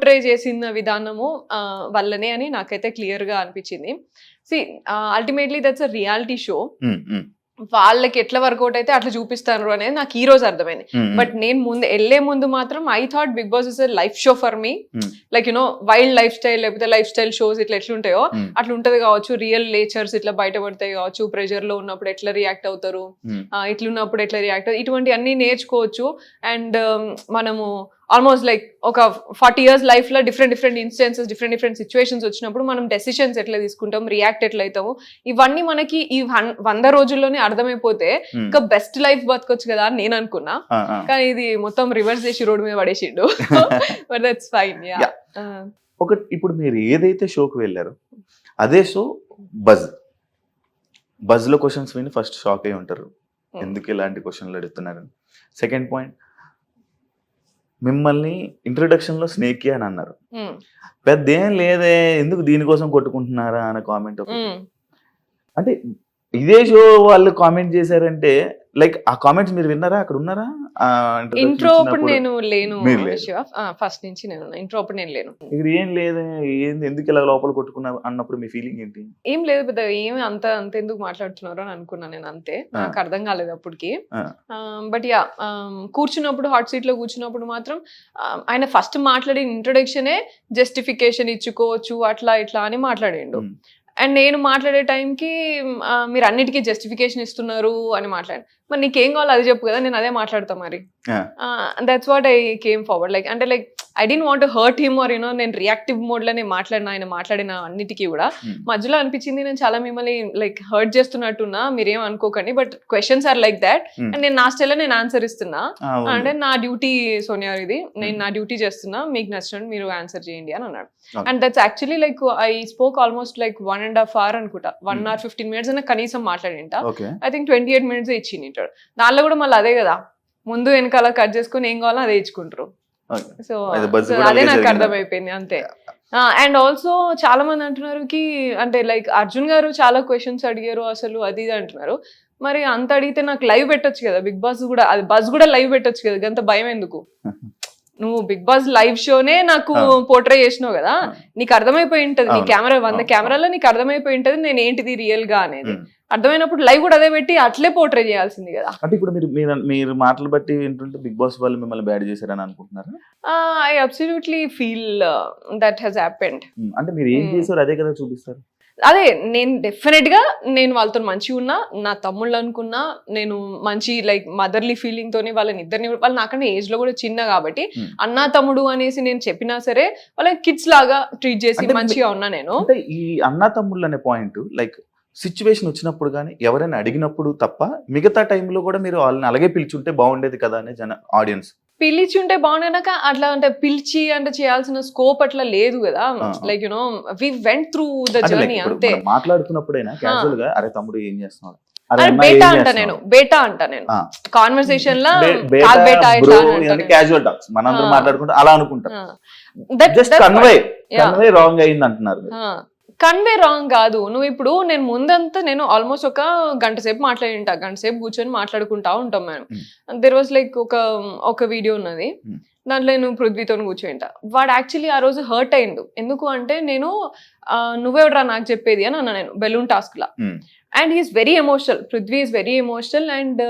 Portray చేసిన విధానము వల్లనే అని నాకైతే క్లియర్గా అనిపించింది see ultimately that's a reality show వాళ్ళకి ఎట్లా వర్కౌట్ అయితే అట్లా చూపిస్తారు అనేది నాకు ఈ రోజు అర్థమైంది. బట్ నేను ముందు వెళ్ళే ముందు మాత్రం I thought Bigg Boss is life show for me. Like you know wild life style లేకపోతే లైఫ్ స్టైల్ షోస్ ఇట్లా ఎట్లుంటాయో. అట్లా ఉంటది కావచ్చు. రియల్ నేచర్స్ ఇట్లా బయటపడతాయి కావచ్చు. ప్రెషర్లో ఉన్నప్పుడు ఎట్లా రియాక్ట్ అవుతారు? ఇట్లున్నప్పుడు ఎట్లా రియాక్ట్ ఇటువంటి అన్ని నేర్చుకోవచ్చు. అండ్ మనము ఆల్మోస్ట్ లైక్ ఒక ఫార్టీ ఇయర్స్ లైఫ్లో different different instances different different situations వచ్చినప్పుడు మనం డెసిషన్స్ ఎట్లా తీసుకుంటాం రియాక్ట్ ఎట్లా అవుతాము ఇవన్నీ మనకి ఈ వంద రోజుల్లోనే అర్థమైపోతే ఉమ్. ఇంకా బెస్ట్ లైఫ్ బతకొచ్చు కదా అని నేను అనుకున్నా. కానీ ఇది మొత్తం రివర్స్ చేసి రోడ్ మీద పడేసిండు బట్ దట్స్ ఫైన్. ఒక ఇప్పుడు మీరు ఏదైతే షోకి వెళ్ళారో అదే షో బజ్ బజ్లో క్వశ్చన్స్ విని ఫస్ట్ షాక్ అయి ఉంటారు Hmm. ఎందుకు ఇలాంటి క్వశ్చన్లు అడుగుతున్నారు సెకండ్ పాయింట్ మిమ్మల్ని ఇంట్రొడక్షన్లో స్నేక్ అని అన్నారు. పెద్ద ఏం లేదే ఎందుకు దీనికోసం కొట్టుకుంటున్నారా అనే కామెంట్ అంటే ఇదే షో వాళ్ళు కామెంట్ చేశారంటే లైక్ ఆ కామెంట్స్ మీరు విన్నారా? అక్కడ ఉన్నారా? ఇంట్రో అప్పుడు? నేను లేను ఫస్ట్ నుంచి నేను ఇంట్రో అప్పుడు నేను లేను. ఇక్కడ ఏం లేదే? ఏంది? ఎందుకు ఇలా లోపల కొట్టుకున్నారు అన్నప్పుడు మీ ఫీలింగ్ ఏంటి? ఏం లేదు పెద్ద ఏమి అంత అంత ఎందుకు మాట్లాడుతున్నారు అని అనుకున్నాను నేను అంతే. నాకు అర్థం కాలేదు అప్పటికి. బట్ యా కూర్చున్నప్పుడు హాట్ సీట్లో కూర్చున్నప్పుడు మాత్రం ఆయన ఫస్ట్ మాట్లాడిన ఇంట్రొడక్షనే జస్టిఫికేషన్ ఇచ్చుకోవచ్చు అట్లా ఇట్లా అని మాట్లాడిండు. అండ్ నేను మాట్లాడే టైంకి మీరు అన్నిటికీ జస్టిఫికేషన్ ఇస్తున్నారు అని మాట్లాడి మరి నీకేం కావాలో అది చెప్పు కదా నేను అదే మాట్లాడతా మరి. That's what I came forward like అంటే like I don't want hurt him or you know నేను రియాక్టివ్ మోడ్లోనే మాట్లాడిన ఆయన మాట్లాడిన అన్నిటికీ కూడా Hmm. మధ్యలో అనిపించింది నేను చాలా మిమ్మల్ని లైక్ హర్ట్ చేస్తున్నట్టున్నా మీరేం అనుకోకండి but questions are like that. And నేను నా స్టైల్లో నేను ఆన్సర్ ఇస్తున్నా. అంటే నా డ్యూటీ సోనియా ఇది నేను Hmm. నా డ్యూటీ చేస్తున్నా మీకు నచ్చినట్టు మీరు ఆన్సర్ చేయండి అని అన్నాడు. And that's actually like I spoke almost like one and half hour అనుకుంటా వన్. అవర్ ఫిఫ్టీన్ మినిట్స్ అయినా కనీసం మాట్లాడింట I think twenty eight minutes ఇచ్చింది దానిలో కూడా మళ్ళీ అదే కదా ముందు వెనకాల కట్ చేసుకుని ఏం కావాలో అదే ఇచ్చుకుంటారు సో అది కూడా అదే నాకు? అర్థమైపోయింది అంతే. అండ్ ఆల్సో చాలా మంది అంటున్నారు కి అంటే లైక్ అర్జున్ గారు చాలా క్వశ్చన్స్ అడిగారు అసలు అది ఇది అంటున్నారు. మరి అంత అడిగితే నాకు లైవ్ పెట్టొచ్చు కదా బిగ్ బాస్ కూడా అది బస్ కూడా లైవ్ పెట్టొచ్చు కదా అంత భయం ఎందుకు? నువ్వు బిగ్ బాస్ లైవ్ షోనే నాకు. పోర్ట్రే చేసినావు కదా. నీకు అర్థమైపోయి ఉంటది నీ. కెమెరా వంద. కెమెరాలో నీకు అర్థమైపోయి ఉంటది నేను ఏంటిది రియల్గా అనేది. అర్థమైనప్పుడు లైవ్ కూడా అదే పెట్టి అట్లే పోర్ట్రే చేయాల్సింది కదా అంటే ఇప్పుడు మీరు మీరు మీరు మాటలు బట్టి వింటుంటే బిగ్ బాస్ వాళ్ళు మిమ్మల్ని బ్యాడ్ చేశారని అనుకుంటున్నారా I absolutely feel that he's happened అంటే మీరు ఏం. చేశారు అదే కదా చూపిస్తారు అదే నేను డెఫినెట్గా నేను వాళ్ళతో మంచిగా ఉన్నా నా తమ్ముళ్ళు అనుకున్నా నేను మంచి లైక్ మదర్లీ ఫీలింగ్ తోని వాళ్ళని ఇద్దరిని వాళ్ళు నాకన్నా ఏజ్లో కూడా చిన్న కాబట్టి Hmm. అన్నా తమ్ముడు అనేసి నేను చెప్పినా సరే వాళ్ళని కిడ్స్ లాగా ట్రీట్ చేసి మంచిగా ఉన్నా నేను ఈ అన్నా తమ్ముళ్ళు అనే పాయింట్ లైక్ సిచ్యువేషన్ వచ్చినప్పుడు కానీ ఎవరైనా అడిగినప్పుడు తప్ప మిగతా టైంలో కూడా మీరు వాళ్ళని అలాగే పిలిచుంటే బాగుండేది కదా అనే జన ఆడియన్స్ పిలిచి ఉంటే బాగున్నాక అట్లా అంటే పిలిచి అంటే చేయాల్సిన స్కోప్ అట్లా లేదు కదా. Like you know we went through the journey అంతే మాట్లాడుతున్నప్పుడైనా క్యాజువల్గా అరే తమ్ముడు ఏం చేస్తున్నాడు అరే బేటా అంట? నేను బేటా అంట నేను. కాన్వర్సేషన్ లా బేటా. క్యాజువల్ టాక్స్ మనందరం. మాట్లాడుకుంటే అలా అనుకుంటాం జస్ట్ కన్వే రాంగ్ అయింది అంటున్నారు. కన్వే రాంగ్ కాదు. నువ్వు ఇప్పుడు నేను ముందంతా నేను ఆల్మోస్ట్ ఒక గంట సేపు మాట్లాడింటా గంట సేపు కూర్చొని మాట్లాడుకుంటా ఉంటాం మేము దెర్ వాజ్ లైక్ ఒక ఒక వీడియో ఉన్నది. Hmm. దాంట్లో నేను పృథ్వీతో కూర్చోయింట వాడు యాక్చువల్లీ ఆ రోజు హర్ట్ అయిండు. ఎందుకు అంటే నేను నువ్వెవడరా నాకు చెప్పేది అని అన్నా నేను బెలూన్ టాస్క్ లా Hmm. And he's very emotional Prithvi is very emotional and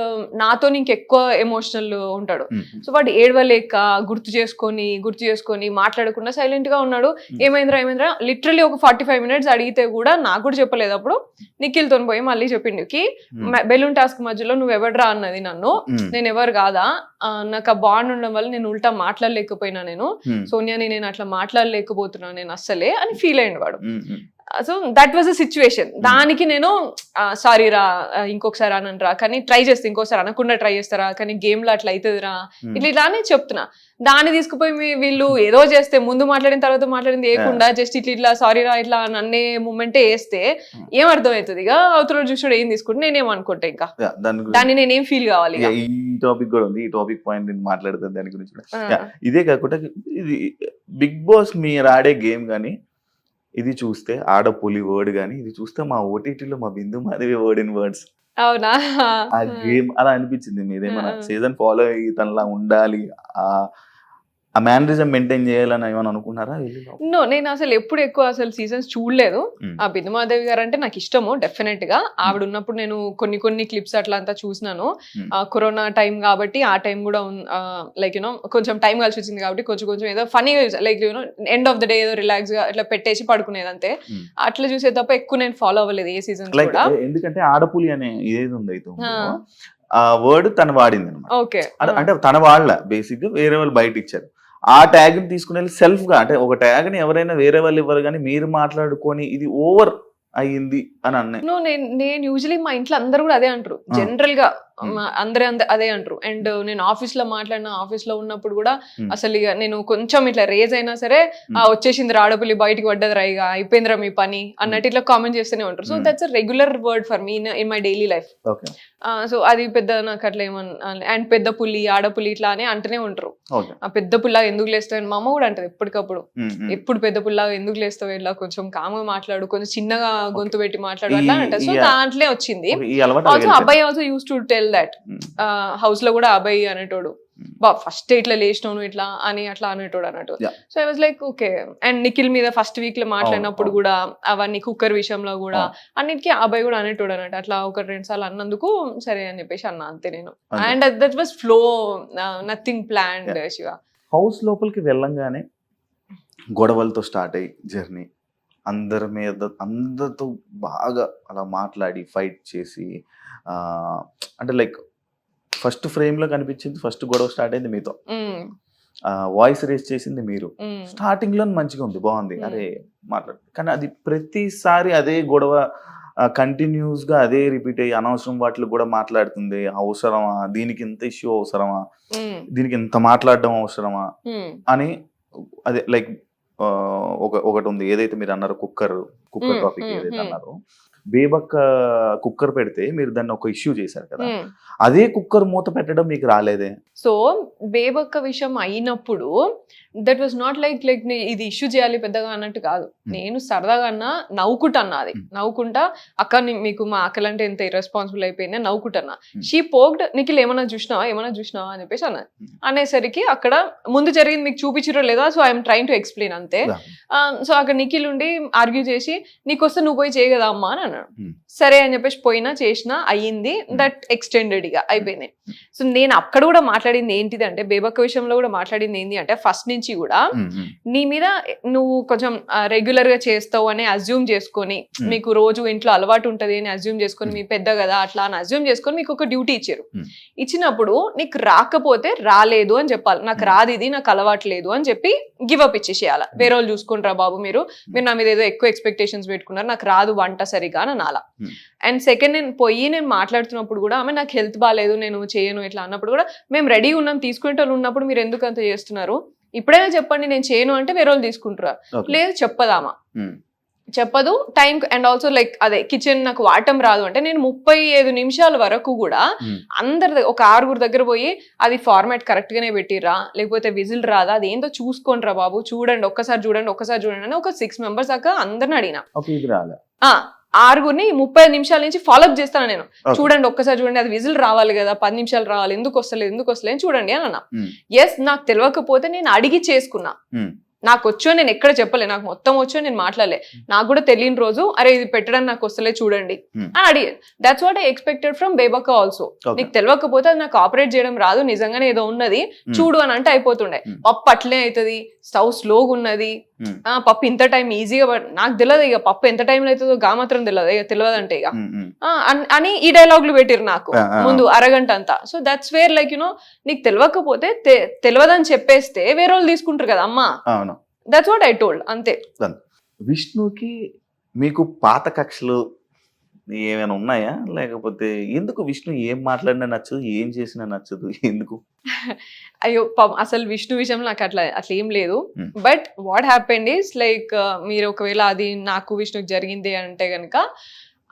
నాతో ఇంకెక్కువ ఎమోషనల్ ఉంటాడు. సో వాడు ఏడవలేక గుర్తు చేసుకొని గుర్తు చేసుకొని మాట్లాడకుండా సైలెంట్గా ఉన్నాడు ఏమైందిరా ఏమైందిరా లిటరలీ ఒక ఫార్టీ ఫైవ్ మినిట్స్ అడిగితే కూడా నాకు కూడా చెప్పలేదు అప్పుడు నిఖిల్తో పోయి మళ్ళీ చెప్పిండు కి ఉమ్. బెలూన్ టాస్క్ మధ్యలో నువ్వు ఎవడరా అన్నది నన్ను. నేను ఎవరు కాదా నాకు ఆ బాండ్ ఉండడం వల్ల నేను ఉల్టా మాట్లాడలేకపోయినా నేను. సోనియాని నేను అట్లా మాట్లాడలేకపోతున్నా నేను అస్సలే అని ఫీల్ అయ్యిండు వాడు. So that was a situation దానికి నేను సారీ రా ఇంకొకసారి అనరా కానీ ట్రై చేస్తే ఇంకోసారి అనకుండా ట్రై చేస్తారా కానీ గేమ్లో అట్లా అవుతుందిరా ఉమ్. ఇట్లా ఇట్లా అని చెప్తున్నా. దాన్ని తీసుకుపోయి వీళ్ళు ఏదో చేస్తే ముందు మాట్లాడిన తర్వాత మాట్లాడింది వేయకుండా జస్ట్ ఇట్లా ఇట్లా సారీ రా ఇట్లా అని అనే మూమెంటే వేస్తే Hmm. ఏం అర్థం అవుతుంది ఇక అవతల చూసాడు ఏం తీసుకుంటే నేనేం అనుకుంటా ఇంకా? దాన్ని నేనేం ఫీల్ కావాలి ఈ టాపిక్ కూడా ఉంది. ఈ టాపిక్ పాయింట్ నేను మాట్లాడతాను దాని గురించి Yeah, ఇదే కాకుండా ఇది బిగ్ బాస్ మీరు ఆడే గేమ్ కానీ ఇది చూస్తే ఆడ పులి వర్డ్ కానీ ఇది చూస్తే మా ఓటీటీలో మా Bindu Madhavi word in words అవునా ఆ గేమ్ అలా అనిపించింది మీరేమన్నా ఆ. సీజన్ ఫాలో అయ్యి తనలా ఉండాలి ఆ ఆ మేనరిజం మెయింటైన్ చేయాలని ఏమైనా అనుకున్నారా? నో నేను అసలు ఎప్పుడు ఎక్కువ అసలు సీజన్స్ చూడలేదు. ఆ బిందుమాదేవి గారు అంటే నాకు ఇష్టము డెఫినెట్గా ఆవిడ ఉన్నప్పుడు నేను కొన్ని కొన్ని క్లిప్స్ అట్లా అంతా చూసినాను. కరోనా టైం కాబట్టి ఆ టైం కూడా లైక్ యూనో కొంచెం టైం కలిసి వచ్చింది కాబట్టి కొంచెం కొంచెం ఏదో ఫనీగా like you know end of the day ఏదో రిలాక్స్గా ఇట్లా పెట్టేసి పడుకునేది అంతే. అట్లా చూసే తప్ప ఎక్కువ నేను ఫాలో అవ్వలేదు ఏ సీజన్ లైక్ కూడా. ఎందుకంటే ఆడపులి అనే ఏది ఉంది అయితే ఆ. వర్డ్ తను వాడింది అనమాట అంటే తన వాళ్ళ బేసిక్గా వేరే వాళ్ళు బయట ఇచ్చారు ఆ ట్యాగ్ తీసుకుని వెళ్ళి సెల్ఫ్గా అంటే ఒక ట్యాగ్ని ఎవరైనా వేరే వాళ్ళు ఇవ్వరు కానీ మీరు మాట్లాడుకొని ఇది ఓవర్ అయ్యింది అని అన్నాయి నేను నేను యూజువలీ మా ఇంట్లో అందరు కూడా అదే అంటారు. జనరల్గా అందరే అంద- అదే అంటారు. అండ్ నేను ఆఫీస్లో మాట్లాడిన ఆఫీస్లో ఉన్నప్పుడు కూడా. అసలు ఇక నేను కొంచెం ఇట్లా రేజ్ అయినా సరే ఆ వచ్చేసింది రాడపల్లి బయటికి పడ్డదిరా ఇక అయిపోయిందిరా మీ పని అన్నట్టు ఇట్లా కామెంట్ చేస్తూనే ఉంటారు. So. That's a regular word for me in my daily life so అది పెద్ద నాకు అట్లా ఏమన్నా అండ్ పెద్ద పులి ఆడపులి ఇట్లా అని అంటూనే ఉంటారు. ఆ పెద్ద పుల్లా ఎందుకు లేస్తావు? మా అమ్మ కూడా అంటది ఎప్పటికప్పుడు. ఎప్పుడు పెద్ద పుల్లా ఎందుకు లేస్తావు? ఇలా కొంచెం కామ్గా మాట్లాడు కొంచెం చిన్నగా గొంతు పెట్టి మాట్లాడు అట్లా అంటారు సో దాంట్లో వచ్చింది. ఆల్సో అబ్బాయి also use to tell that Hmm. హౌస్లో కూడా అబ్బాయి అనేటోడు Hmm. బా ఫస్ట్ ఇట్లా లేచినావు నువ్వు ఇట్లా అని అట్లా అనేటోడు అన్నట్టు. So I was like okay and Nikhil మీద ఫస్ట్ వీక్లో మాట్లాడినప్పుడు అవును. కూడా అవన్నీ కుక్కర్ విషయంలో కూడా అవును. అన్నిటికీ అబ్బాయి కూడా అనేటోడు అన్నట్టు అట్లా ఒక రెండు సార్లు అన్నందుకు సరే అని చెప్పేసి అన్నా అంతే నేను. And that was flow nothing plan Shiva house లోపలికి వెళ్ళంగానే గొడవలతో స్టార్ట్ అయ్యి జర్నీ అందరి మీద అందరితో బాగా అలా మాట్లాడి ఫైట్ చేసి ఆ, అంటే లైక్ ఫస్ట్ ఫ్రేమ్లో కనిపించింది ఫస్ట్ గొడవ స్టార్ట్ అయింది మీతో. వాయిస్ రేస్ చేసింది మీరు. స్టార్టింగ్లో మంచిగా ఉంది బాగుంది. అరే మాట్లాడు. కానీ అది ప్రతిసారి అదే గొడవ కంటిన్యూస్గా అదే రిపీట్ అయ్యి అనవసరం వాటిలో కూడా మాట్లాడుతుంది. అవసరమా? దీనికి ఇంత ఇష్యూ అవసరమా? దీనికి ఇంత మాట్లాడడం అవసరమా? అని అదే లైక్ ఒక ఒకటి ఉంది ఏదైతే మీరు అన్నారు కుక్కర్ కుక్కర్ టాపిక్ ఏదైతే. అన్నారో బేబక్క కుక్కర్ పెడితే మీరు దాన్ని ఒక ఇష్యూ చేశారు కదా. అదే కుక్కర్ మూత పెట్టడం మీకు రాలేదే సో బేబక్క విషయం అయినప్పుడు that was not like like ఇది ఇష్యూ చేయాలి పెద్దగా అన్నట్టు కాదు నేను సరదాగా అన్నా నవ్వుకుంటా అది. నవ్వుకుంటా అక్క మీకు మా అక్కలంటే ఎంత ఇర్రెస్పాన్సిబుల్ అయిపోయింది అని నవ్వుకుంటున్నా Hmm. షీ పోక్డ్ నీకు ఏమన్నా చూసినావా ఏమన్నా చూసినావా అని చెప్పేసి అన్నది. అనేసరికి అక్కడ ముందు జరిగింది మీకు చూపించారో లేదా so I'm trying to explain అంతే. సో అక్కడ నిఖిల్ ఉండి ఆర్గ్యూ చేసి నీకు వస్తే నువ్వు పోయి చేయగదా అమ్మా అని అన్నాడు. సరే అని చెప్పేసి పోయినా చేసినా అయ్యింది. దట్ ఎక్స్టెండెడ్గా అయిపోయింది. సో నేను అక్కడ కూడా మాట్లాడింది ఏంటిది అంటే బేబక్క విషయంలో కూడా మాట్లాడింది ఏంటి అంటే ఫస్ట్ నుంచి కూడా Hmm, hmm. నీ మీద నువ్వు కొంచెం రెగ్యులర్గా చేస్తావు అని అజ్యూమ్ చేసుకొని Hmm. మీకు రోజు ఇంట్లో అలవాటు ఉంటది అని అజ్యూమ్ చేసుకొని మీ పెద్ద కదా అట్లా అని అజ్యూమ్ చేసుకొని మీకు ఒక డ్యూటీ ఇచ్చారు. Hmm. ఇచ్చినప్పుడు నీకు రాకపోతే రాలేదు అని చెప్పాలి. నాకు Hmm. రాదు ఇది నాకు అలవాటు లేదు అని చెప్పి గివ్ అప్ ఇచ్చేసేయాలి. వేరే వాళ్ళు చూసుకుంటారా బాబు మీరు? మీరు నా మీద ఏదో ఎక్కువ ఎక్స్పెక్టేషన్స్ పెట్టుకున్నారు. నాకు రాదు వంట సరిగా. అని అనాల Hmm. అండ్ సెకండ్ నేను పోయి నేను మాట్లాడుతున్నప్పుడు కూడా ఆమె నాకు హెల్త్ బాగాలేదు నేను చేయను ఇట్లా అన్నప్పుడు కూడా మేము రెడీ ఉన్నాం తీసుకునే ఉన్నప్పుడు మీరు ఎందుకు అంత చేస్తున్నారు? ఇప్పుడైనా చెప్పండి నేను చేయను అంటే వేరే వాళ్ళు తీసుకుంటారా. లేదు చెప్పదామా Hmm. చెప్పదు. టైం అండ్ ఆల్సో లైక్ అదే కిచెన్ నాకు వాడటం రాదు. అంటే నేను ముప్పై ఐదు నిమిషాల వరకు కూడా Hmm. అందరి ఒక ఆరుగురు దగ్గర పోయి అది ఫార్మాట్ కరెక్ట్ గానే పెట్టిర్రా? లేకపోతే విజిల్ రాదా? అది ఏందో చూసుకోండిరా బాబు. చూడండి ఒక్కసారి చూడండి ఒక్కసారి చూడండి అని ఒక సిక్స్ మెంబర్స్ దాకా అందరిని అడిగిన. ఆరుగురిని ముప్పై నిమిషాల నుంచి ఫాలోఅప్ చేస్తాను నేను. చూడండి ఒక్కసారి చూడండి అది విజిల్ రావాలి కదా పది నిమిషాలు రావాలి ఎందుకు వస్తలేదు ఎందుకు వస్తలేదు చూడండి అని అన్నా Hmm. ఎస్ నాకు తెలియకపోతే నేను అడిగి చేసుకున్నా Hmm. నాకు వచ్చో నేను ఎక్కడ చెప్పలే నాకు మొత్తం వచ్చో నేను మాట్లాడలే. నాకు కూడా తెలియని రోజు అరే ఇది పెట్టడం నాకు వస్తలే చూడండి. అని అడిగాను that's what I expected from Bebakka also. నీకు తెలియకపోతే అది నాకు ఆపరేట్ చేయడం రాదు నిజంగానే ఏదో ఉన్నది. చూడు అని అంటే అయిపోతుండే. పప్పు అట్లే అవుతుంది స్టవ్ స్లోగా ఉన్నది. ఆ పప్పు ఇంత టైం ఈజీగా నాకు తెలియదు ఇక పప్పు ఎంత టైంలో అవుతుందో గా మాత్రం తెలియదు ఇక తెలియదు అంటే ఇక అన్- ఈ డైలాగులు పెట్టిరు నాకు. ముందు అరగంట అంతా. So that's where like you know నీకు తెలియకపోతే తెలియదని చెప్పేస్తే వేరే వాళ్ళు తీసుకుంటారు కదా అమ్మా. దట్స్ వాట్ ఐ టోల్డ్ అంతే. విష్ణుకి మీకు పాత కక్షలు ఏమైనా ఉన్నాయా? లేకపోతే ఎందుకు విష్ణు ఏం మాట్లాడినా నచ్చదు ఏం చేసినా నచ్చదు ఎందుకు? అయ్యో అసలు విష్ణు విషయంలో నాకు అట్లా అట్లా ఏం లేదు. But what happened is like మీరు ఒకవేళ అది నాకు విష్ణుకి జరిగింది అంటే గనక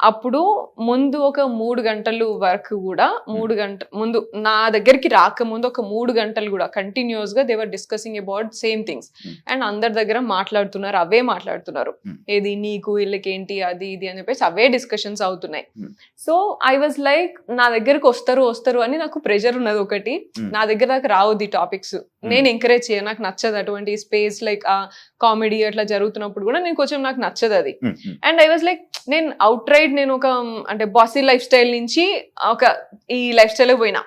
అప్పుడు ముందు ఒక మూడు గంటలు వరకు కూడా మూడు గంట ముందు నా దగ్గరికి రాకముందు ఒక మూడు గంటలు కూడా కంటిన్యూస్గా they were discussing about same things Hmm. And అందరి దగ్గర మాట్లాడుతున్నారు అవే మాట్లాడుతున్నారు Hmm. ఏది నీకు వీళ్ళకి ఏంటి అది ఇది అని చెప్పేసి అవే డిస్కషన్స్ అవుతున్నాయి Hmm. So I was like నా దగ్గరకు వస్తారు వస్తారు అని నాకు ప్రెషర్ ఉన్నది ఒకటి Hmm. నా దగ్గర దాకా రావద్దు ఈ టాపిక్స్ నేను ఎంకరేజ్ చేయను. నాకు నచ్చదు అటువంటి స్పేస్ లైక్ ఆ కామెడీ అట్లా జరుగుతున్నప్పుడు కూడా నేను కొంచెం నాకు నచ్చదు అది. అండ్ ఐ వాజ్ లైక్ నేను అవుట్ రైడ్ నేను ఒక అంటే బాసీ లైఫ్ స్టైల్ నుంచి ఒక ఈ లైఫ్ స్టైల్ పోయినా.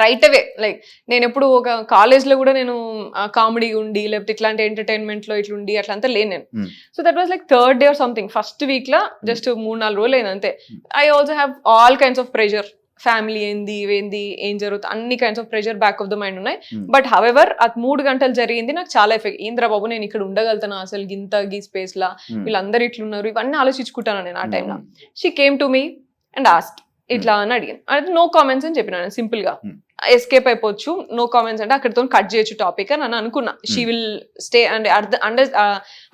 రైట్ అవే లైక్ నేను ఎప్పుడు ఒక కాలేజ్లో కూడా నేను కామెడీ ఉండి లేకపోతే ఇట్లాంటి ఎంటర్టైన్మెంట్లో ఇట్లా ఉండి అట్లా అంతా లేను నేను. Hmm. So that was like third day or something first week law just మూడు నాలుగు రోజులు అయింది అంతే. Hmm. I also have all kinds of pressure family ఏంది ఏంది ఏం జరుగుతుంది అన్ని kinds of pressure back of the mind ఉన్నాయి. Hmm. బట్ హవెవర్ అది మూడు గంటలు జరిగింది నాకు చాలా ఎఫెక్ట్ ఏంద్రా బాబు నేను ఇక్కడ ఉండగలుగుతాను? అసలు గింత గీ స్పేస్ లా? ఉమ్, వీళ్ళందరూ ఇట్లున్నారు. ఇవన్నీ ఆలోచించుకుంటాను నేను ఆ టైంలో she came to me and asked ఇట్లా అని అడిగాను అయితే నో కామెంట్స్ అని చెప్పిన సింపుల్గా. Hmm. ఎస్కేప్ అయిపోవచ్చు నో కామెంట్స్ అంటే అక్కడితో కట్ చేయొచ్చు టాపిక్ అని అని అనుకున్నా. She Hmm. Will stay and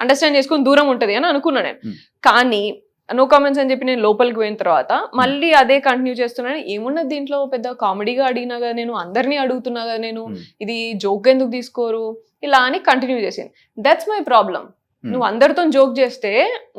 understand చేసుకుని దూరం ఉంటది అని అనుకున్నా నేను. Hmm. కానీ నో కామెంట్స్ అని చెప్పి నేను లోపలికి పోయిన తర్వాత మళ్ళీ అదే కంటిన్యూ చేస్తున్నాను ఏమున్నది దీంట్లో పెద్ద కామెడీగా అడిగినా కదా నేను అందరినీ అడుగుతున్నా కదా నేను Hmm. ఇది జోక్ ఎందుకు తీసుకోరు ఇలా అని కంటిన్యూ చేసింది దట్స్ మై ప్రాబ్లం Hmm. నువ్వు అందరితో జోక్ చేస్తే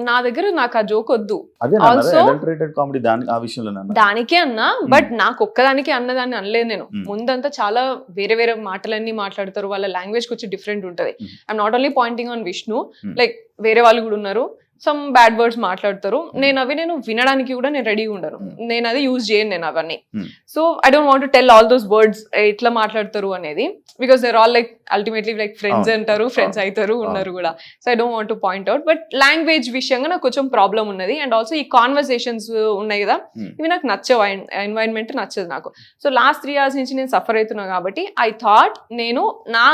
నా దగ్గర నాకు ఆ జోక్ వద్దు అదే Also- అడల్టరేటెడ్ కామెడీ దాని ఆ విషయంలో నాన్న దానికే అన్నా బట్ నాకు ఒక్కదానికి అన్నదాన్ని అనలేదు నేను Hmm. ముందంతా చాలా వేరే వేరే మాటలన్నీ మాట్లాడతారు వాళ్ళ లాంగ్వేజ్ వచ్చి డిఫరెంట్ ఉంటది Hmm. I'm not only pointing on Vishnu Hmm. Like వేరే వాళ్ళు కూడా ఉన్నారు సమ్ బ్యాడ్ వర్డ్స్ మాట్లాడతారు నేను అవి నేను వినడానికి కూడా నేను రెడీ ఉండను Hmm. నేను అది యూజ్ చేయను నేను అవన్నీ Hmm. So I don't want tell all those words ఎట్లా మాట్లాడతారు అనేది because there all like ultimately like friends. అంటారు ఫ్రెండ్స్. అవుతారు ఉన్నారు కూడా so I don't want to point out but language విషయంగా నాకు కొంచెం ప్రాబ్లం ఉన్నది అండ్ ఆల్సో ఈ కాన్వర్సేషన్స్ ఉన్నాయి కదా Hmm. ఇవి నాకు నచ్చవు ఎన్వైరన్మెంట్ నచ్చదు నాకు సో లాస్ట్ త్రీ ఇయర్స్ నుంచి నేను సఫర్ అవుతున్నా కాబట్టి ఐ థాట్ నేను నా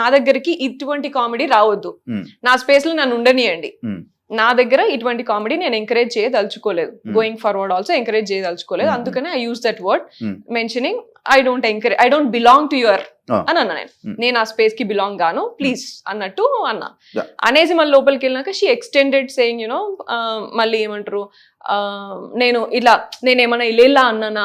నా దగ్గరికి ఇటువంటి కామెడీ రావద్దు Hmm. నా స్పేస్లో నన్ను ఉండనియండి Hmm. నా దగ్గర ఇటువంటి కామెడీ నేను ఎంకరేజ్ చేయదలుచుకోలేదు Hmm. Going forward also encourage చేయదలుచుకోలేదు Hmm. అందుకనే I use that word Hmm. Mentioning I don't encourage I don't belong to your. అని అన్నా నేను Hmm. నేను ఆ స్పేస్కి బిలాంగ్ గాను ప్లీజ్ అన్నట్టు అన్నా. అనేసి మళ్ళీ లోపలికి వెళ్ళినాక షీ ఎక్స్టెండెడ్ సేయింగ్ యూనో మళ్ళీ ఏమంటారు నేను ఇలా నేనేమన్నా ఇలా అన్నానా?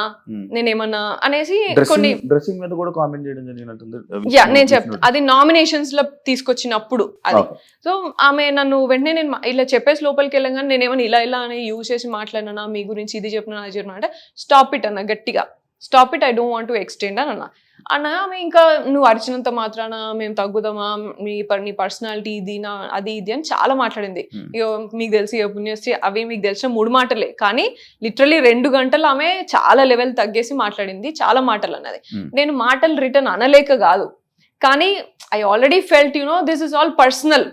నేనేమన్నా అనేసి కొన్ని డ్రెస్సింగ్ మీద కూడా కామెంట్ చేయడం జరిగినట్టుంది యా నేను చెప్తా అది నామినేషన్స్లో తీసుకొచ్చినప్పుడు అది. సో ఆమె నన్ను వెంటనే నేను ఇలా చెప్పేసి లోపలికి వెళ్ళగానే నేను ఏమైనా ఇలా ఇలా అని యూజ్ చేసి మాట్లాడినా మీ గురించి ఇది చెప్పినా అది చెప్పినా అంటే స్టాప్ ఇట్ అన్న గట్టిగా. Stop it I don't want to extend అని అన్న అన్న ఆమె ఇంకా నువ్వు అరిచినంత మాత్రాన? మేము తగ్గుదామా? మీ నీ పర్సనాలిటీ ఇది నా అది ఇది అని చాలా మాట్లాడింది. Hmm. ఇగో మీకు తెలిసి ఇగో పుణ్యశ్రీ అవి మీకు తెలిసిన మూడు మాటలే. కానీ లిటరలీ రెండు గంటలు ఆమె చాలా లెవెల్ తగ్గేసి మాట్లాడింది. చాలా మాటలు అన్నది. Hmm. నేను మాటలు రిటర్న్ అనలేక కాదు. కానీ I already felt you know this is all personal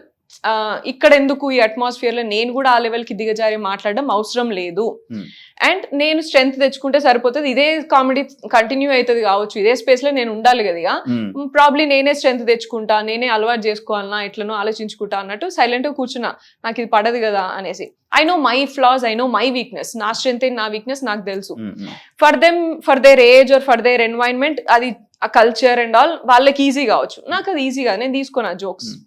ఇక్కడ ఎందుకు ఈ అట్మాస్ఫియర్లో నేను కూడా ఆ లెవెల్కి దిగజారి మాట్లాడడం అవసరం లేదు Hmm. అండ్ నేను స్ట్రెంగ్త్ తెచ్చుకుంటే సరిపోతుంది ఇదే కామెడీ కంటిన్యూ అవుతుంది కావచ్చు ఇదే స్పేస్లో నేను ఉండాలి కదా ఇక. Hmm. ప్రాబ్లీ నేనే స్ట్రెంత్ తెచ్చుకుంటా నేనే అలవాటు చేసుకోవాలన్నా ఎట్లనో ఆలోచించుకుంటా అన్నట్టు సైలెంట్గా కూర్చున్నా నాకు ఇది పడదు కదా అనేసి I know my flaws I know my weakness నా స్ట్రెంత్ నా వీక్నెస్ నాకు తెలుసు Hmm. Hmm. For them for their age or for their environment అది ఆ కల్చర్ అండ్ ఆల్ వాళ్ళకి ఈజీ కావచ్చు నాకు అది ఈజీగా నేను తీసుకున్నా jokes Hmm.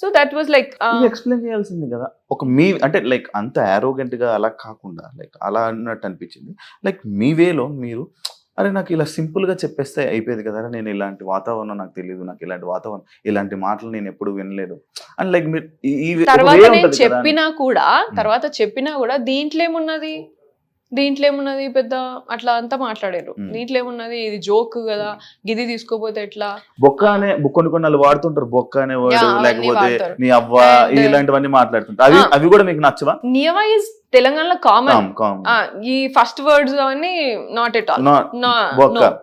So that was like explain చేయాల్సింది కదా. ఒక మీ అంటే లైక్ అంత arrogant గా అలా కాకుండా లైక్ అలా అన్నట్టు అనిపించింది. లైక్ మీ వేలో మీరు అరే నాకు ఇలా simple గా చెప్పేస్తే అయిపోయేది కదా నేను ఇలాంటి వాతావరణం నాకు తెలియదు నాకు ఇలాంటి వాతావరణం ఇలాంటి మాటలు నేను ఎప్పుడు వినలేదు. అండ్ లైక్ మీరు. చెప్పినా కూడా తర్వాత చెప్పినా కూడా దీంట్లో ఏమున్నది? దీంట్లో ఏమున్నది పెద్ద అట్లా అంతా మాట్లాడారు. దీంట్లో ఏమున్నది? ఇది జోక్ కదా. గిది తీసుకోపోతే ఎట్లా? బొక్క అనే కొన్ని కొన్ని వాడుతుంటారు. బొక్క అనే వర్డ్ లేకపోతే. నీ అవ్వ ఇలాంటివన్నీ మాట్లాడుతుంటారు. అవి. అవి కూడా మీకు నచ్చవా? నియమా ఇస్ తెలంగాణలో కామన్ కామ్, కామ్. ఈ ఫస్ట్ వర్డ్స్ అవన్నీ నాట్ ఎట్ ఆల్ బొక్క.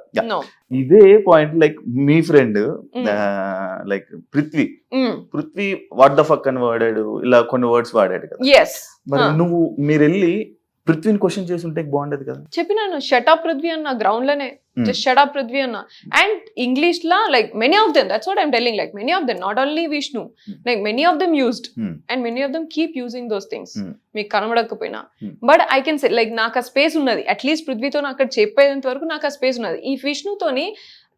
ఇదే point like me friend. Like Prithvi. Prithvi what the fuck అని వాడాడు? ఇలా కొన్ని వర్డ్స్ వాడాడు కదా. మరి. నువ్వు మీరు వెళ్ళి పృథ్వీని క్వశ్చన్ చేసి ఉంటే బాగుండేది కదా చెప్పినాను షటప్ పృథ్వీ అన్న గ్రౌండ్లోనే. జస్ట్ షటప్ పృథ్వీ అన్న and English law like many of them that's what I'm telling like many of them not only Vishnu. Like many of them used. And many of them keep using those things. మీకు కనబడకపోయినా. But I can say like నాకు ఆ space ఉన్నది at least పృథ్వీతో అక్కడ చెప్పేంత వరకు నాకు ఆ space ఉన్నది ఈ విష్ణుతోని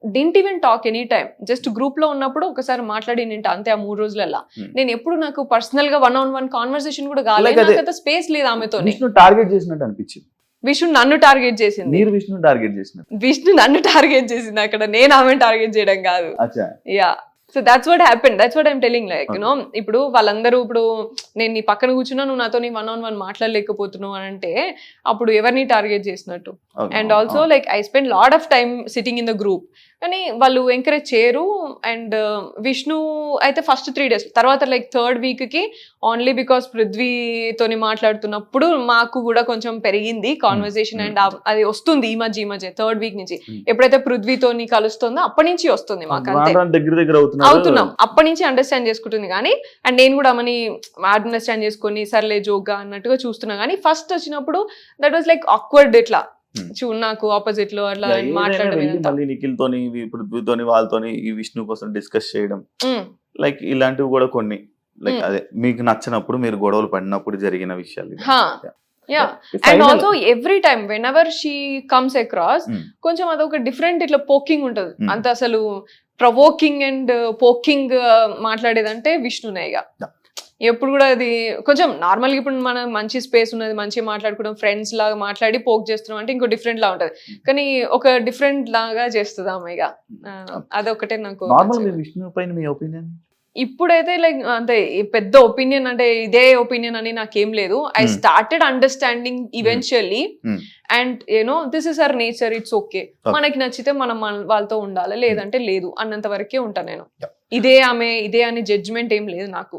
didn't even talk any time just గ్రూప్లో ఉన్నప్పుడు ఒకసారి మాట్లాడి నింట అంతే ఆ మూడు రోజులల్లా. Hmm. నేను ఎప్పుడు నాకు పర్సనల్గా వన్ ఆన్ వన్ కాన్వర్సేషన్ కూడా కాలేదు స్పేస్ లేదు ఆమెతో టార్గెట్ చేసినట్టు అనిపించింది. విష్ణు నన్ను టార్గెట్ చేసింది. మీరు విష్ణు టార్గెట్ చేసినట్టు. విష్ణు నన్ను టార్గెట్ చేసింది అక్కడ. నేను ఆమె టార్గెట్ చేయడం కాదు. Yeah so that's what happen that's what I'm telling like. You know ఇప్పుడు వాళ్ళందరూ ఇప్పుడు నేను నీ పక్కన కూర్చున్నా నువ్వు నాతో నీ వన్ ఆన్ వన్ మాట్లాడలేకపోతున్నావు అని అంటే అప్పుడు ఎవరిని టార్గెట్ చేసినట్టు. And also like I spend lot of time sitting in the group కానీ వాళ్ళు ఎంకరేజ్ చేయరు. అండ్ విష్ణు అయితే ఫస్ట్ త్రీ డేస్ తర్వాత లైక్ థర్డ్ వీక్కి ఓన్లీ బికాస్ పృథ్వీతోని మాట్లాడుతున్నప్పుడు మాకు కూడా కొంచెం పెరిగింది కాన్వర్సేషన్ అండ్ అది వస్తుంది ఈ మధ్య ఈ మధ్య థర్డ్ వీక్ నుంచి. Hmm. ఎప్పుడైతే పృథ్వీతోని కలుస్తుందో అప్పటి నుంచి వస్తుంది మాకు దగ్గర దగ్గర అవుతున్నాం. అప్పటి నుంచి అండర్స్టాండ్ చేసుకుంటుంది కానీ అండ్ నేను కూడా మని అండర్స్టాండ్ చేసుకొని సర్లే జోక్గా అన్నట్టుగా చూస్తున్నా కానీ ఫస్ట్ వచ్చినప్పుడు దట్ వాస్ లైక్ ఆక్వర్డ్ ఇట్లా. Hmm. చూ నాకు ఆపోజిట్లో అట్లా మాట్లాడడం నిఖిల్ తోని పృథ్వీతోని వాళ్ళతోని ఈ విష్ణు కోసం డిస్కస్ చేయడం. లైక్ ఇలాంటివి కూడా కొన్ని లైక్ Hmm. అదే మీకు నచ్చినప్పుడు మీరు గొడవలు పడినప్పుడు జరిగిన విషయాలు. Yeah. And also every time whenever she comes across. కొంచెం అదొక డిఫరెంట్ ఇట్లా పోకింగ్ ఉంటది. అంత అసలు ప్రవోకింగ్ అండ్ పోకింగ్ మాట్లాడేదంటే విష్ణునే ఇక Yeah. ఎప్పుడు కూడా అది కొంచెం నార్మల్గా ఇప్పుడు మనం మంచి స్పేస్ ఉన్నది మంచిగా మాట్లాడుకోవడం ఫ్రెండ్స్ లాగా మాట్లాడి పోక్ చేస్తున్నాం అంటే ఇంకో డిఫరెంట్ లా ఉంటది కానీ ఒక డిఫరెంట్ లాగా చేస్తుంది ఆమె ఇక అదొకటే నాకు నార్మల్ మీ నచ్చింది. విష్ణు పైన మీ ఒపీనియన్ ఇప్పుడైతే లైక్ ఈ పెద్ద ఒపీనియన్ అంటే ఇదే ఒపీనియన్ అని నాకేం లేదు I Hmm. Started understanding eventually Hmm. And you know this is our nature it's okay. మనకి నచ్చితే మనం వాళ్ళతో ఉండాలి లేదంటే లేదు అన్నంత వరకే ఉంటా నేను. ఇదే ఆమె ఇదే అని జడ్జ్మెంట్ ఏం లేదు నాకు.